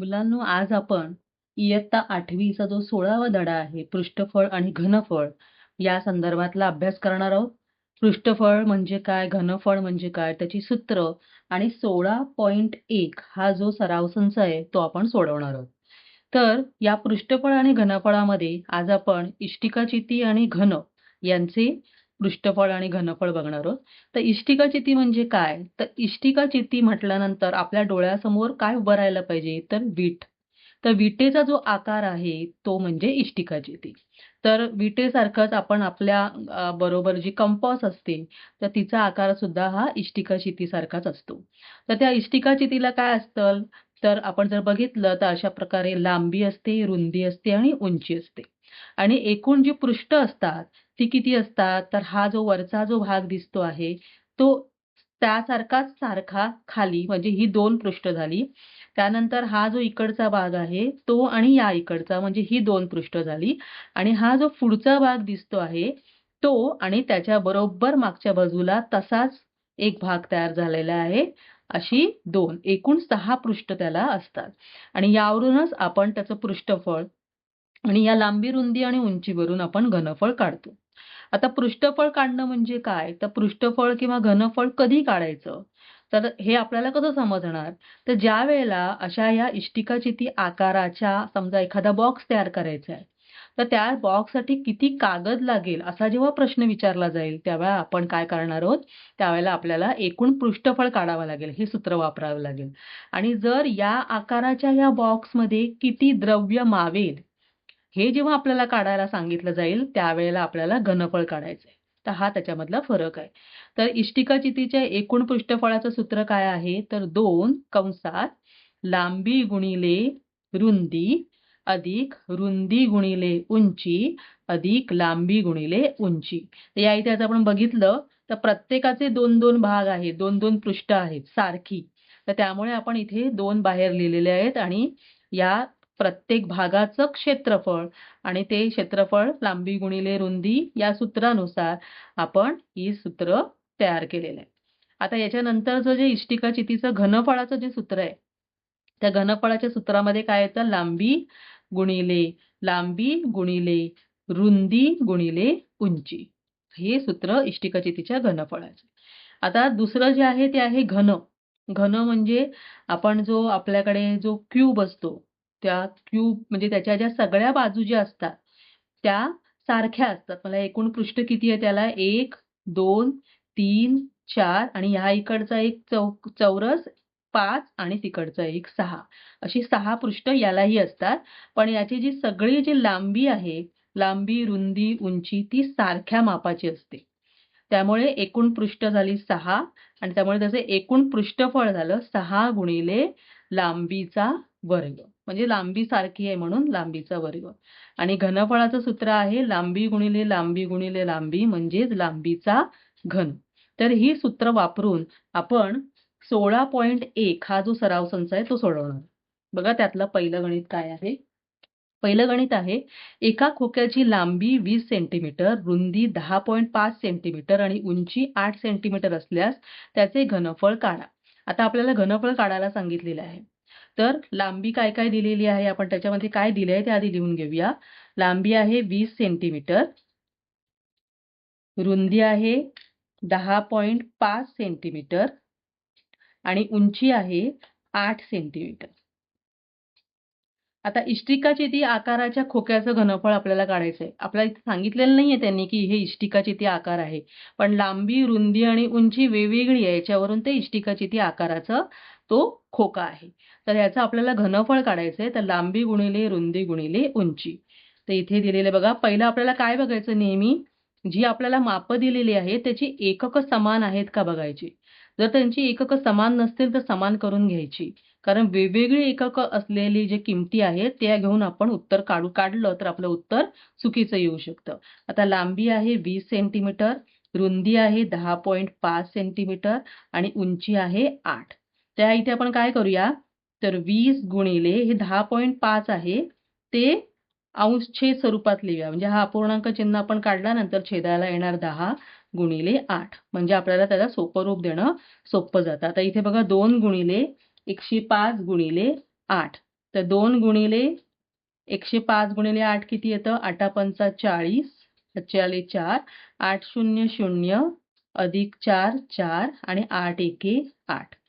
मुलांनो आज आपण इयत्ता आठवीचा जो सोळावा धडा आहे पृष्ठफळ आणि घनफळ या संदर्भातला अभ्यास करणार आहोत. पृष्ठफळ म्हणजे काय घनफळ म्हणजे काय त्याची सूत्र आणि सोळा पॉईंट एक हा जो सराव संच आहे तो आपण सोडवणार आहोत. तर या पृष्ठफळ आणि घनफळामध्ये आज आपण इष्टिकाचिती आणि घन यांचे पृष्ठफळ आणि घनफळ बघणार आहोत. तर इष्टिकाचिती म्हणजे काय? तर इष्टिका चिती म्हटल्यानंतर आपल्या डोळ्यासमोर काय उभं राहायला पाहिजे? तर वीट. तर विटेचा जो आकार आहे तो म्हणजे इष्टिकाचिती तर विटेसारखंच आपण आपल्या बरोबर जी कंपॉस असते तर तिचा आकार सुद्धा हा इष्टिका चितीसारखाच असतो. तर त्या इष्टिका चितीला काय असतं? तर आपण जर बघितलं तर अशा प्रकारे लांबी असते रुंदी असते आणि उंची असते. आणि एकूण जी पृष्ठ असतात ती किती असतात तर हा जो वरचा जो भाग दिसतो आहे तो त्यासारखाच सारखा खाली म्हणजे ही दोन पृष्ठ झाली. त्यानंतर हा जो इकडचा भाग आहे तो आणि या इकडचा म्हणजे ही दोन पृष्ठ झाली. आणि हा जो पुढचा भाग दिसतो आहे तो आणि त्याच्या बरोबर मागच्या बाजूला तसाच एक भाग तयार झालेला आहे. अशी दोन एकूण सहा पृष्ठ त्याला असतात. आणि यावरूनच आपण त्याचं पृष्ठफळ आणि या लांबी रुंदी आणि उंचीवरून आपण घनफळ काढतो. आता पृष्ठफळ काढणं म्हणजे काय? तर पृष्ठफळ किंवा घनफळ कधी काढायचं? तर हे आपल्याला कसं समजणार? तर ज्या वेळेला अशा या इष्टिकाचिती आकाराच्या समजा एखादा बॉक्स तयार करायचा आहे तर त्या बॉक्ससाठी किती कागद लागेल असा जेव्हा प्रश्न विचारला जाईल त्यावेळेला आपण काय करणार आहोत? त्यावेळेला आपल्याला एकूण पृष्ठफळ काढावं लागेल हे सूत्र वापरावं लागेल. आणि जर या आकाराच्या या बॉक्समध्ये किती द्रव्य मावेल हे जेव्हा आपल्याला काढायला सांगितलं जाईल त्यावेळेला आपल्याला घनफळ काढायचं आहे तर हा त्याच्यामधला फरक आहे. तर इष्टिकाचितीच्या एकूण पृष्ठफळाचं सूत्र काय आहे? तर दोन कंसात लांबी गुणिले रुंदी अधिक रुंदी गुणिले उंची अधिक लांबी गुणिले उंची. तर या इथे आज आपण बघितलं तर प्रत्येकाचे दोन दोन भाग आहेत दोन दोन पृष्ठ आहेत सारखी. तर त्यामुळे आपण इथे दोन बाहेर लिहिलेले आहेत आणि या प्रत्येक भागाचं क्षेत्रफळ आणि ते क्षेत्रफळ लांबी गुणिले रुंदी या सूत्रानुसार आपण ही सूत्र तयार केलेलं. आहे आता याच्यानंतरचं जे इष्टिकाचितीचं घनफळाचं जे सूत्र आहे त्या घनफळाच्या सूत्रामध्ये काय येतं? लांबी गुणिले लांबी गुणिले रुंदी गुणिले उंची. हे सूत्र इष्टिकाचितीच्या घनफळाचे. आता दुसरं जे आहे ते आहे घन. घन म्हणजे आपण जो आपल्याकडे जो क्यूब असतो त्या क्यूब म्हणजे त्याच्या ज्या सगळ्या बाजू ज्या असतात त्या सारख्या असतात. मला एकूण पृष्ठ किती आहे त्याला? एक दोन तीन चार आणि ह्या इकडचा एक चौ चौरस पाच आणि तिकडचा एक सहा. अशी सहा पृष्ठ यालाही असतात. पण याची जी सगळी जी लांबी आहे लांबी रुंदी उंची ती सारख्या मापाची असते. त्यामुळे एकूण पृष्ठ झाली सहा आणि त्यामुळे त्याचे एकूण पृष्ठफळ झालं सहा गुणिले लांबीचा वर्ग. म्हणजे लांबी सारखी आहे म्हणून लांबीचा वर्ग. आणि घनफळाचं सूत्र आहे लांबी गुणिले लांबी गुणिले लांबी म्हणजेच लांबीचा घन. तर ही सूत्र वापरून आपण सोळा पॉईंट एक हा जो सराव संच आहे तो सोडवणार. बघा त्यातलं पहिलं गणित काय आहे? पहिलं गणित आहे एका खोक्याची लांबी वीस सेंटीमीटर रुंदी दहा पॉईंट पाच सेंटीमीटर आणि उंची आठ सेंटीमीटर असल्यास त्याचे घनफळ काढा. आता आपल्याला घनफळ काढायला सांगितलेलं आहे. तर लांबी काय काय दिलेली आहे? आपण त्याच्यामध्ये काय दिले आहे ते आधी लिहून घेऊया. लांबी आहे वीस सेंटीमीटर. रुंदी आहे दहा पॉईंट पाच सेंटीमीटर. आणि उंची आहे आठ सेंटीमीटर. आता इष्टिकाची ती आकाराच्या खोक्याचं घनफळ आपल्याला काढायचं आहे आपल्याला इथे सांगितलेलं नाहीये त्यांनी की हे इष्टिकाची ती आकार आहे. पण लांबी रुंदी आणि उंची वेगवेगळी आहे. याच्यावरून ते इष्टिकाची ती आकाराचं तो खोका आहे. तर याचं आपल्याला घनफळ काढायचं आहे तर लांबी गुणिले रुंदी गुणिले उंची. तर इथे दिलेले बघा पहिलं आपल्याला काय बघायचं नेहमी? जी आपल्याला मापं दिलेली आहे त्याची एकक समान आहेत का बघायची? जर त्यांची एकक समान नसतील तर समान करून घ्यायची. कारण वेगवेगळी एकक असलेली जे किमती आहेत त्या घेऊन आपण उत्तर काढू काढलं तर आपलं उत्तर चुकीचं येऊ शकतं. आता लांबी आहे वीस सेंटीमीटर रुंदी आहे दहा पॉईंट पाच सेंटीमीटर आणि उंची आहे आठ. त्या इथे आपण काय करूया? तर वीस गुणिले हे दहा पॉईंट पाच आहे. ते अंश छेद स्वरूपात लिहूया. म्हणजे हा अपूर्णांक चिन्ह आपण काढल्यानंतर छेदाला येणार दहा गुणिले आठ. म्हणजे आपल्याला त्याला सोपं रूप देणं सोपं जातं. आता इथे बघा दोन गुणिले एकशे पाच गुणिले आठ. तर दोन गुणिले एकशे पाच गुणिले आठ किती येतं? आठा पंचा चाळीस पाचशे चार आठ शून्य शून्य अधिक चार चार आणि आठ एके आठ.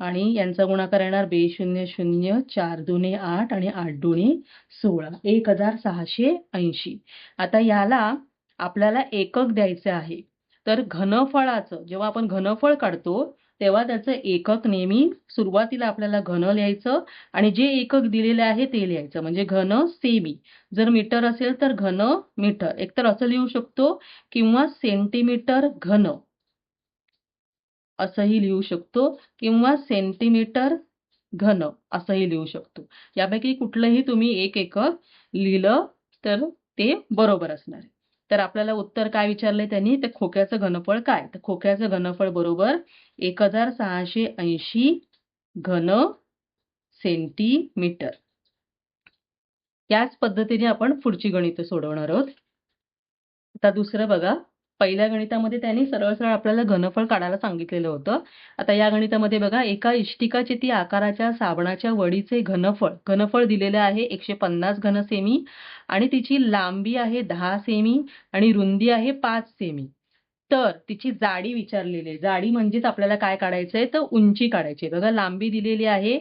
आणि यांचा गुणाकार येणार बे शून्य शून्य चार दुने आठ आणि आठ दुने सोळा. एक हजार सहाशे ऐंशी. आता याला आपल्याला एकक द्यायचे आहे. तर घनफळाचं जेव्हा आपण घनफळ काढतो तेव्हा त्याचं एकक नेहमी सुरुवातीला आपल्याला घन लिहायचं आणि जे एकक दिलेले आहे ते लिहायचं. म्हणजे घन सेमी. जर मीटर असेल तर घन मीटर. एकतर असं लिहू शकतो किंवा सेंटीमीटर घन. असंही लिहू शकतो किंवा सेंटीमीटर घन असंही लिहू शकतो. यापैकी कुठलंही तुम्ही एक एकक लिहिलं तर ते बरोबर असणार आहे. तर आपल्याला उत्तर काय विचारलंय त्यांनी? तर खोक्याचं घनफळ काय? तर खोक्याचं घनफळ बरोबर एक हजार सहाशे ऐंशी घन सेंटीमीटर याच पद्धतीने आपण पुढची गणितं सोडवणार आहोत. आता दुसरं बघा. पहिल्या गणितामध्ये त्यांनी सरळ सरळ आपल्याला घनफळ काढायला सांगितलेलं होतं. आता या गणितामध्ये बघा एका इष्टिकाचिती आकाराच्या साबणाच्या वडीचे घनफळ घनफळ दिलेले आहे एकशे पन्नास घन सेमी आणि तिची लांबी आहे दहा सेमी आणि रुंदी आहे पाच सेमी. तर तिची जाडी विचारलेली आहे. जाडी म्हणजेच आपल्याला काय काढायचंय? तर उंची काढायची आहे. बघा लांबी दिलेली आहे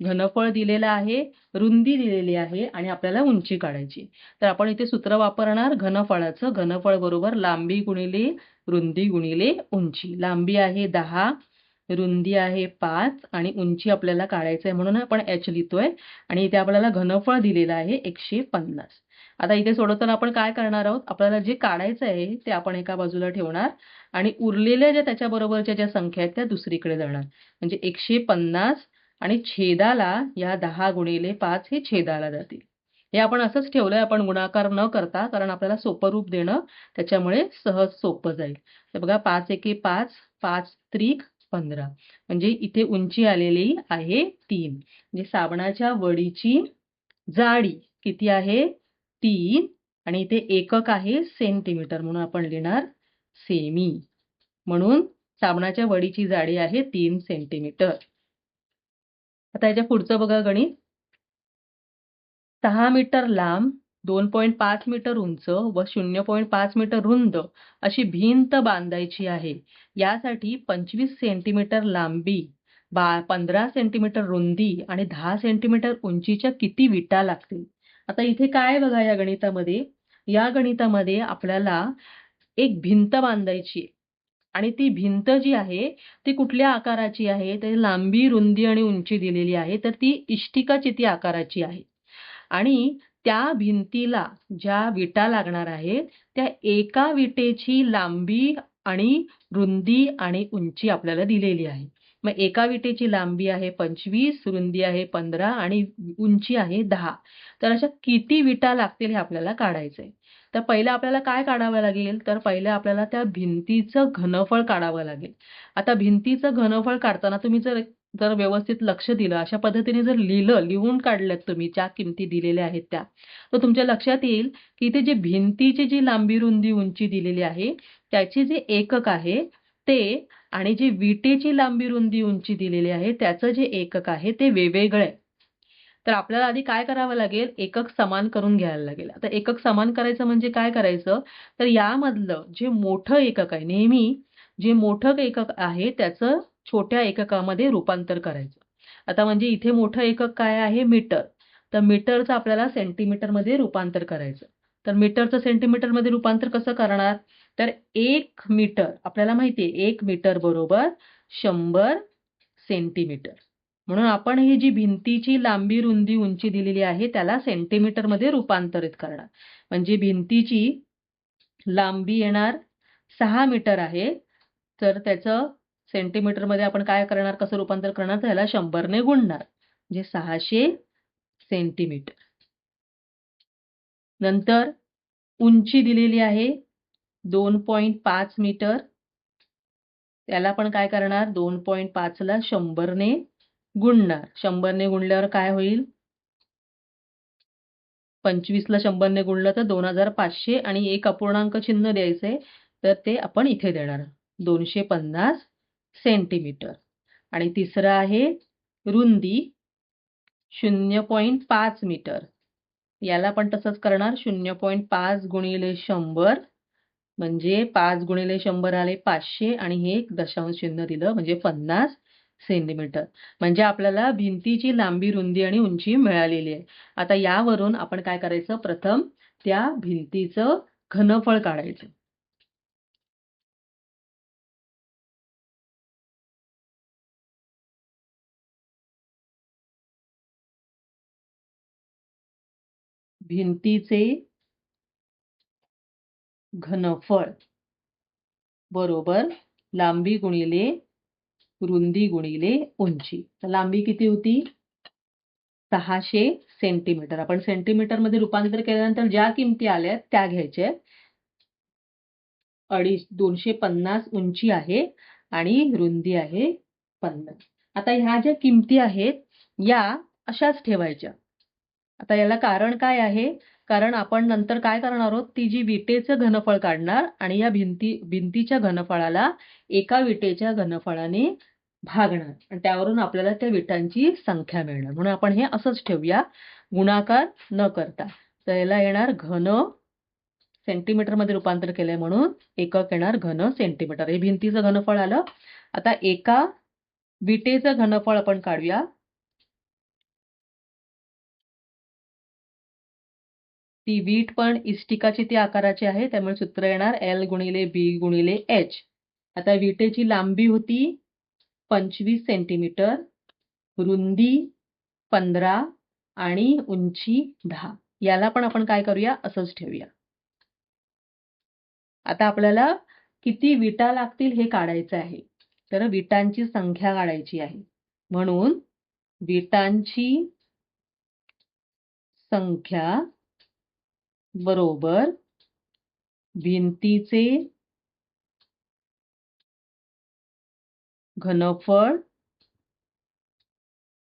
घनफळ दिलेलं आहे रुंदी दिलेली आहे आणि आपल्याला उंची काढायची. तर आपण इथे सूत्र वापरणार घनफळाचं घनफळ बरोबर लांबी गुणिले रुंदी गुणिले उंची. लांबी आहे दहा रुंदी आहे पाच आणि उंची आपल्याला काढायचं आहे म्हणून आपण एच लिहितोय आणि इथे आपल्याला घनफळ दिलेलं आहे एकशे पन्नास. आता इथे सोडवताना आपण काय करणार आहोत? आपल्याला जे काढायचं आहे ते आपण एका बाजूला ठेवणार आणि उरलेल्या ज्या त्याच्याबरोबरच्या ज्या संख्या आहेत त्या दुसरीकडे जाणार. म्हणजे एकशे पन्नास आणि छेदाला या दहा गुणिले पाच हे छेदाला जातील. हे आपण असंच ठेवलंय आपण गुणाकार न करता कारण आपल्याला सोपं रूप देणं त्याच्यामुळे सहज सोपं जाईल. तर बघा पाच एके पाच पाच त्रिक पंधरा. म्हणजे इथे उंची आलेली आहे तीन. म्हणजे साबणाच्या वडीची जाडी किती आहे? तीन. आणि इथे एकक आहे सेंटीमीटर म्हणून आपण लिहिणार सेमी. म्हणून साबणाच्या वडीची जाडी आहे तीन सेंटीमीटर. आता याच्या पुढचं बघा गणित. सहा मीटर लांब दोन पॉईंट पाच मीटर उंच व शून्य पॉईंट पाच मीटर रुंद अशी भिंत बांधायची आहे. यासाठी पंचवीस सेंटीमीटर लांबी बा पंधरा सेंटीमीटर रुंदी आणि दहा सेंटीमीटर उंचीच्या किती विटा लागतील? आता इथे काय बघा या गणितामध्ये? या गणितामध्ये आपल्याला एक भिंत बांधायची आणि ती भिंत जी आहे ती कुठल्या आकाराची आहे? तर लांबी रुंदी आणि उंची दिलेली आहे. तर ती इष्टिका चिती आकाराची आहे. आणि त्या भिंतीला ज्या विटा लागणार आहेत त्या एका विटेची लांबी आणि रुंदी आणि उंची आपल्याला दिलेली आहे. मग एका विटेची लांबी आहे पंचवीस रुंदी आहे पंधरा आणि उंची आहे दहा. तर अशा किती विटा लागतील हे आपल्याला काढायचं आहे तर पहिलं आपल्याला काय काढावं लागेल? तर पहिलं आपल्याला त्या भिंतीचं घनफळ काढावं लागेल. आता भिंतीचं घनफळ काढताना तुम्ही जर जर व्यवस्थित लक्ष दिलं अशा पद्धतीने जर लिहिलं लिहून काढल्यात तुम्ही ज्या किमती दिलेल्या आहेत त्या तर तुमच्या लक्षात येईल की इथे जे भिंतीची जी लांबी रुंदी उंची दिलेली आहे त्याचे जे एकक आहे ते आणि जे विटेची लांबी रुंदी उंची दिलेली आहे त्याचं जे एकक आहे ते वेगवेगळं आहे. तर आपल्याला आधी काय करावं लागेल? एकक समान करून घ्यायला लागेल. आता एकक समान करायचं म्हणजे काय करायचं? तर यामधलं जे मोठं एकक आहे नेहमी जे मोठं एकक आहे त्याचं छोट्या एककामध्ये रूपांतर करायचं. आता म्हणजे इथे मोठं एकक काय आहे? मीटर. तर मीटरचं आपल्याला सेंटीमीटरमध्ये रूपांतर करायचं. तर मीटरचं सेंटीमीटरमध्ये रूपांतर कसं करणार? तर एक मीटर आपल्याला माहिती आहे एक मीटर बरोबर शंभर सेंटीमीटर. म्हणून आपण ही जी भिंतीची लांबी रुंदी उंची दिलेली आहे त्याला सेंटीमीटरमध्ये रूपांतरित करणार. म्हणजे भिंतीची लांबी येणार सहा मीटर आहे. तर त्याचं सेंटीमीटरमध्ये आपण काय करणार कसं रूपांतर करणार तर ह्याला शंभरने गुणणार म्हणजे सहाशे सेंटीमीटर नंतर उंची दिलेली आहे दोन पॉईंट पाच मीटर. त्याला पण काय करणार दोन पॉईंट पाचला शंभरने गुणणार. शंभरने गुणल्यावर काय होईल? पंचवीसला शंभरने गुणलं तर दोन हजार पाचशे आणि एक अपूर्णांक चिन्ह द्यायचंय तर ते आपण इथे देणार. दोनशे पन्नास सेंटीमीटर आणि तिसरं आहे रुंदी शून्य पॉईंट पाच मीटर. याला पण तसंच करणार. शून्य पॉईंट पाच गुणिले शंभर म्हणजे पाच गुणिले शंभर आले पाचशे आणि हे एक दशांश चिन्ह दिलं म्हणजे पन्नास. सेंटीमीटर म्हणजे आपल्याला भिंतीची लांबी रुंदी आणि उंची मिळालेली आहे. आता यावरून आपण काय करायचं? प्रथम त्या भिंतीचं घनफळ काढायचं. भिंतीचे घनफळ बरोबर लांबी गुणिले रुंदी गुणिले उंची. तर लांबी किती होती? सहाशे सेंटीमीटर आपण सेंटीमीटरमध्ये रूपांतर केल्यानंतर ज्या किमती आल्या त्या घ्यायच्या अडीच दोनशे पन्नास उंची आहे आणि रुंदी आहे पन्नास. आता ह्या ज्या किमती आहेत या अशाच ठेवायच्या. आता याला कारण काय आहे? कारण आपण नंतर काय करणार आहोत? ती जी विटेचं घनफळ काढणार आणि या भिंती भिंतीच्या घनफळाला एका विटेच्या घनफळाने भागणार. आणि त्यावरून आपल्याला त्या विटांची संख्या मिळणार. म्हणून आपण हे असंच ठेवूया. गुणाकार न करता. तर याला येणार घन सेंटीमीटरमध्ये रूपांतर केलंय म्हणून एकक येणार घन सेंटीमीटर हे भिंतीचं घनफळ आलं. आता एका विटेचं घनफळ आपण काढूया. ती वीट पण इष्टिकाची ती आकाराची आहे. त्यामुळे सूत्र येणार एल गुणिले बी गुणिले एच आता विटेची लांबी होती पंचवीस सेंटीमीटर रुंदी पंधरा आणि उंची दहा. याला पण आपण काय करूया? असंच ठेवूया. आता आपल्याला किती विटा लागतील हे काढायचं आहे. तर विटांची संख्या काढायची आहे. म्हणून विटांची संख्या बरोबर. भिंतीचे घनफळ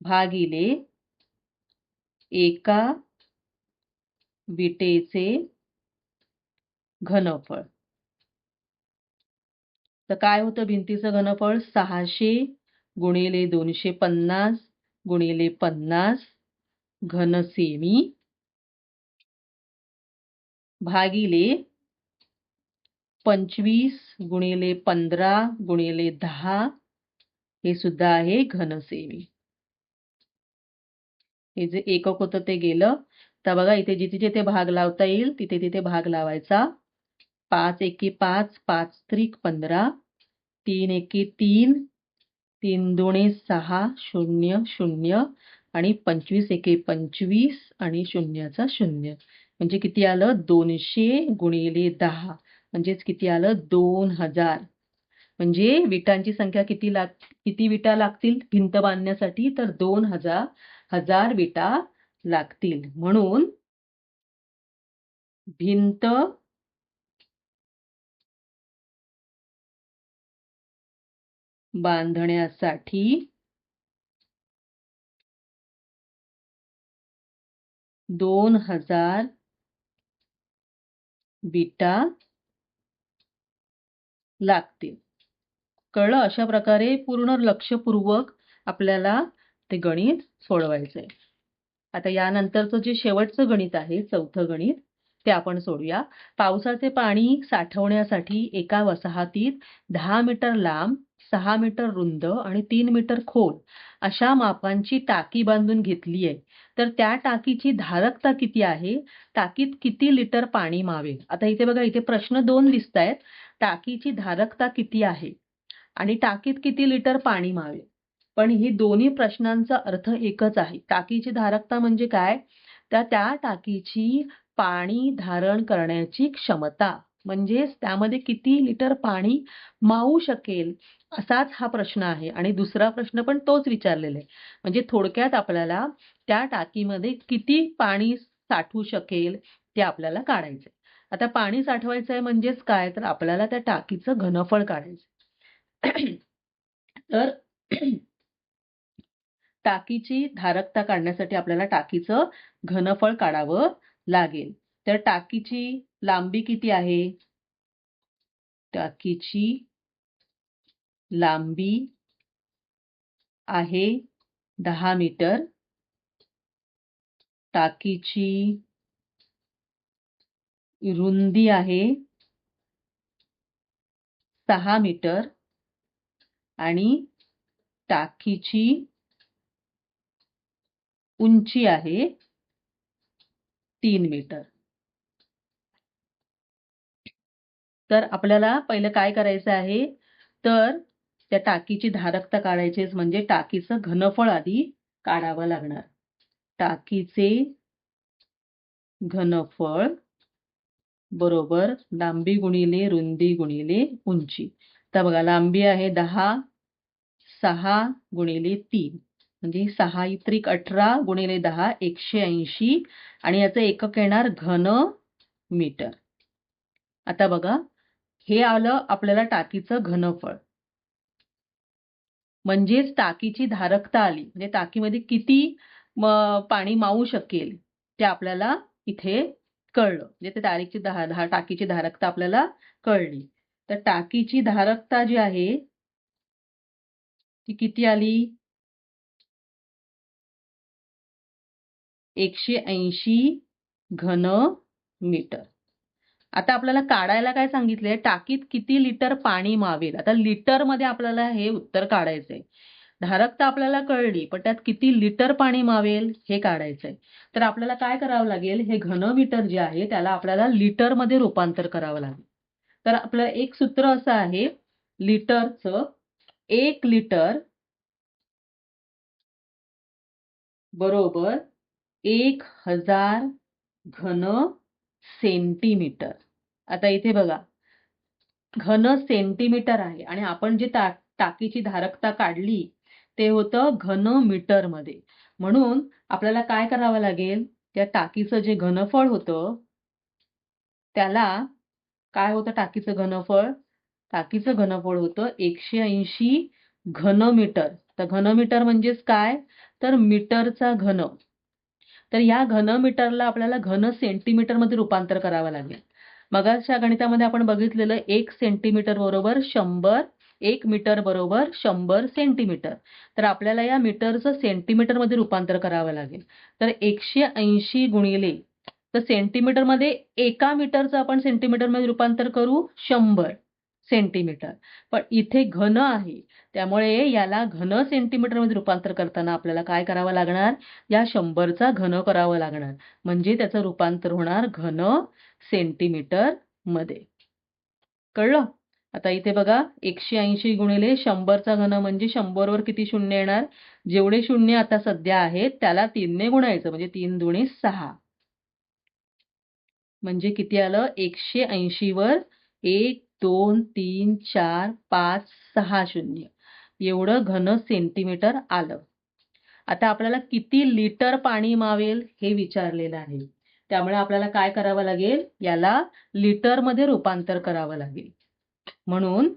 भागिले एका विटेचे घनफळ. तर काय होतं? भिंतीचं घनफळ सहाशे गुणिले दोनशे पन्नास गुणिले पन्नास घन सेमी भागिले पंचवीस गुणिले पंधरा गुणिले दहा हे सुद्धा आहे घनसेवी. हे जे एकक होतं ते गेलं. तर बघा इथे जिथे जिथे भाग लावता येईल तिथे तिथे भाग लावायचा. पाच एकी पाच पाच त्रिक पंधरा तीन एकी तीन तीन दोणे सहा शून्य शून्य आणि पंचवीस एके पंचवीस आणि शून्याचा शून्य. म्हणजे किती आलं? दोनशे गुणिले दहा. म्हणजेच किती आलं? दोन हजार. म्हणजे विटांची संख्या किती लाग किती विटा लागतील? भिंत बांधण्यासाठी तर दोन हजार हजार विटा लागतील. म्हणून भिंत बांधण्यासाठी दोन हजार बीटा लागतील कळलं? अशा प्रकारे पूर्ण लक्षपूर्वक आपल्याला ते गणित सोडवायचंय. आता यानंतरचं जे शेवटचं गणित आहे चौथं गणित ते आपण सोडूया. पावसाचे पाणी साठवण्यासाठी एका वसाहतीत दहा मीटर लांब सहा मीटर रुंद आणि तीन मीटर खोल अशा मापांची टाकी बांधून घेतली आहे. तर त्या टाकीची धारकता किती आहे? टाकीत किती लिटर पाणी मावेल आता इथे बघा इथे प्रश्न दोन दिसत आहेत टाकीची धारकता किती आहे? आणि टाकीत किती लिटर पाणी मावेल पण ही दोन्ही प्रश्नांचा अर्थ एकच आहे. टाकीची धारकता म्हणजे काय? तर त्या टाकीची पाणी धारण करण्याची क्षमता. म्हणजेच त्यामध्ये किती लिटर पाणी मावू शकेल असाच हा प्रश्न आहे. आणि दुसरा प्रश्न पण तोच विचारलेला आहे. म्हणजे थोडक्यात आपल्याला त्या टाकीमध्ये किती पाणी साठवू शकेल ते आपल्याला काढायचंय. आता पाणी साठवायचं आहे म्हणजेच काय? तर आपल्याला त्या टाकीचं घनफळ काढायचं तर टाकीची धारकता काढण्यासाठी आपल्याला टाकीचं घनफळ काढावं लागेल. तर टाकीची लांबी किती आहे? टाकीची लांबी आहे दहा मीटर. टाकीची रुंदी आहे सहा मीटर आणि टाकीची उंची आहे तीन मीटर. तर आपल्याला पहिलं काय करायचं आहे? तर त्या टाकीची धारकता काढायचीच म्हणजे टाकीचं घनफळ आधी काढावं लागणार. टाकीचे घनफळ बरोबर लांबी गुणिले रुंदी गुणिले उंची. तर बघा लांबी आहे दहा सहा गुणिले तीन. म्हणजे सहा त्रिक अठरा गुणिले दहा एकशे ऐंशी. आणि याचं एकक येणार घन मीटर. आता बघा हे आलं आपल्याला टाकीचं घनफळ. म्हणजेच टाकीची धारकता आली. म्हणजे टाकीमध्ये किती पाणी मावू शकेल ते आपल्याला इथे कळलं. म्हणजे ते तारीखची दहा टाकीची धारकता आपल्याला कळली. तर टाकीची धारकता जी आहे ती किती आली? एकशे ऐंशी घन मीटर आता आपल्याला काढायला काय सांगितलंय? टाकीत किती लिटर पाणी मावेल? आता लिटरमध्ये आपल्याला हे उत्तर काढायचंय. धारकता आपल्याला कळली पण त्यात किती लिटर पाणी मावेल हे काढायचंय. तर आपल्याला काय करावं लागेल? हे घनमीटर जे आहे त्याला आपल्याला लिटरमध्ये रूपांतर करावं लागेल. तर आपलं एक सूत्र असं आहे लिटरचं एक लिटर बरोबर एक हजार घन सेंटीमीटर. आता इथे बघा. घन सेंटीमीटर आहे आणि आपण जी टा टाकीची धारकता काढली ते होतं घन मीटरमध्ये. म्हणून आपल्याला काय करावं लागेल? त्या टाकीचं जे घनफळ होतं त्याला काय होतं टाकीचं घनफळ? टाकीचं घनफळ होतं एकशे ऐंशी घनमीटर तर घनमीटर म्हणजेच काय? तर मीटरचा घन. तर या घनमीटरला आपल्याला घन सेंटीमीटरमध्ये रूपांतर करावं लागेल. मगाच्या गणितामध्ये आपण बघितलेलं एक सेंटीमीटर बरोबर शंभर एक मीटर बरोबर शंभर सेंटीमीटर तर आपल्याला या मीटरचं सेंटीमीटरमध्ये रूपांतर करावं लागेल. तर एकशे ऐंशी गुणिले तर सेंटीमीटरमध्ये एका मीटरचं आपण सेंटीमीटरमध्ये रूपांतर करू शंभर. सेंटीमीटर. पण इथे घन आहे त्यामुळे याला घन सेंटीमीटरमध्ये रूपांतर करताना आपल्याला काय करावं लागणार? या शंभरचा घन करावं लागणार. म्हणजे त्याचं रूपांतर होणार घन सेंटीमीटरमध्ये. कळलं? आता इथे बघा एकशे ऐंशी गुणिले शंभरचा घन म्हणजे शंभरवर किती शून्य येणार? जेवढे शून्य आता सध्या आहेत त्याला तीनने गुणायचं म्हणजे तीन दुणे सहा. म्हणजे किती आलं? एकशे ऐंशी वर एक दोन तीन चार पाच सहा शून्य. एवढं घन सेंटीमीटर आलं. आता आपल्याला किती लिटर पाणी मावेल हे विचारलेलं आहे. त्यामुळे आपल्याला काय करावं लागेल? याला लिटरमध्ये रूपांतर करावं लागेल. म्हणून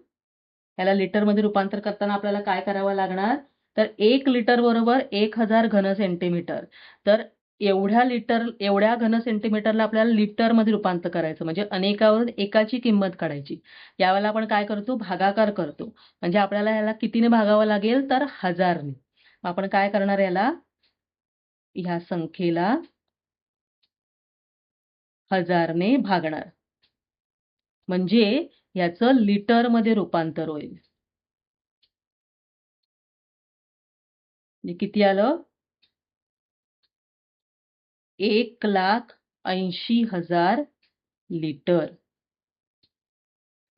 याला लिटरमध्ये रूपांतर करताना आपल्याला काय करावं लागणार? तर एक लिटर बरोबर एक हजार घन सेंटीमीटर तर एवढ्या लिटर एवढ्या घन सेंटीमीटरला आपल्याला लिटरमध्ये रूपांतर करायचं. म्हणजे अनेकावरून एकाची किंमत काढायची. यावेळेला आपण काय करतो? भागाकार करतो. म्हणजे आपल्याला याला कितीने भागावं लागेल? तर हजारने. आपण काय करणार याला? ह्या संख्येला हजारने भागणार. म्हणजे याचं लिटरमध्ये रूपांतर होईल. म्हणजे किती आलं? एक लाख ऐंशी हजार लिटर.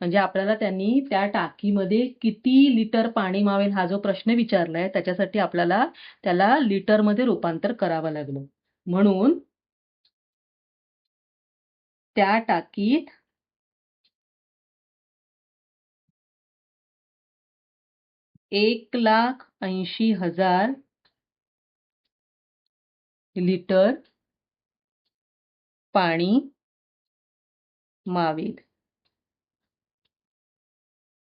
म्हणजे आपल्याला त्यांनी त्या टाकीमध्ये किती लिटर पाणी मावेल हा जो प्रश्न विचारलाय त्याच्यासाठी आपल्याला त्याला लिटरमध्ये रूपांतर करावं लागलं. म्हणून त्या टाकीत एक लाख ऐंशी हजार लिटर पाणी मावेल.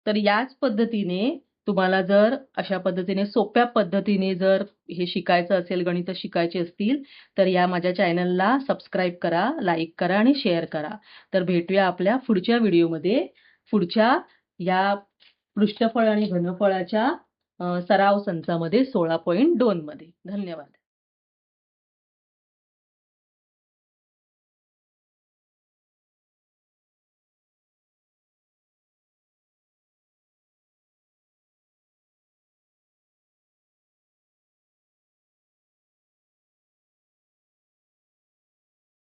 तर याच पद्धतीने तुम्हाला जर अशा पद्धतीने सोप्या पद्धतीने जर हे शिकायचं असेल गणित शिकायचे असतील तर या माझ्या चॅनलला सबस्क्राईब करा लाईक करा आणि शेअर करा. तर भेटूया आपल्या पुढच्या व्हिडिओमध्ये. पुढच्या या पृष्ठफळ आणि घनफळाच्या सराव संचामध्ये सोळा पॉईंट दोन मध्ये. धन्यवाद.